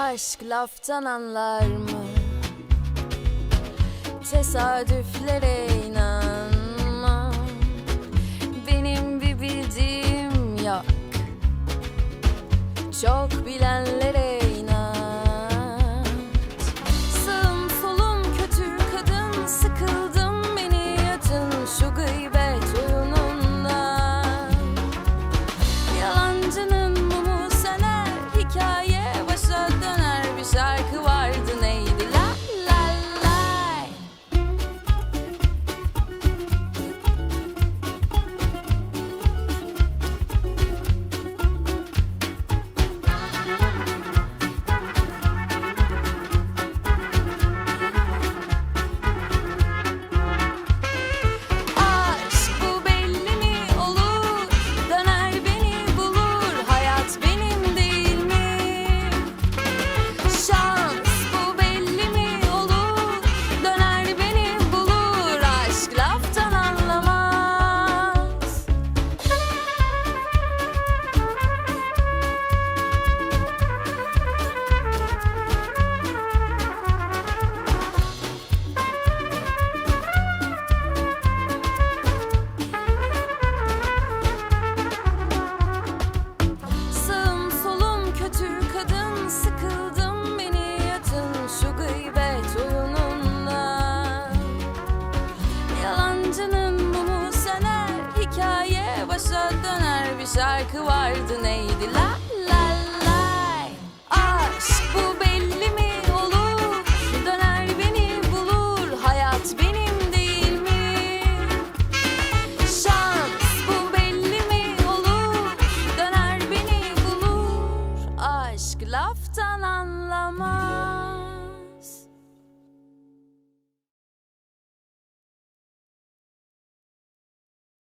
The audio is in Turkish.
Aşk laftan anlar mı? Tesadüflere inanma Benim bir bildiğim yok Çok bilenler Yarınım mumu söner Hikaye başa döner. Bir şarkı vardı neydi? La la la. Aşk bu belli mi olur? Döner beni bulur. Hayat benim değil mi? Şans bu belli mi olur? Döner beni bulur. Aşk laftan anlamaz.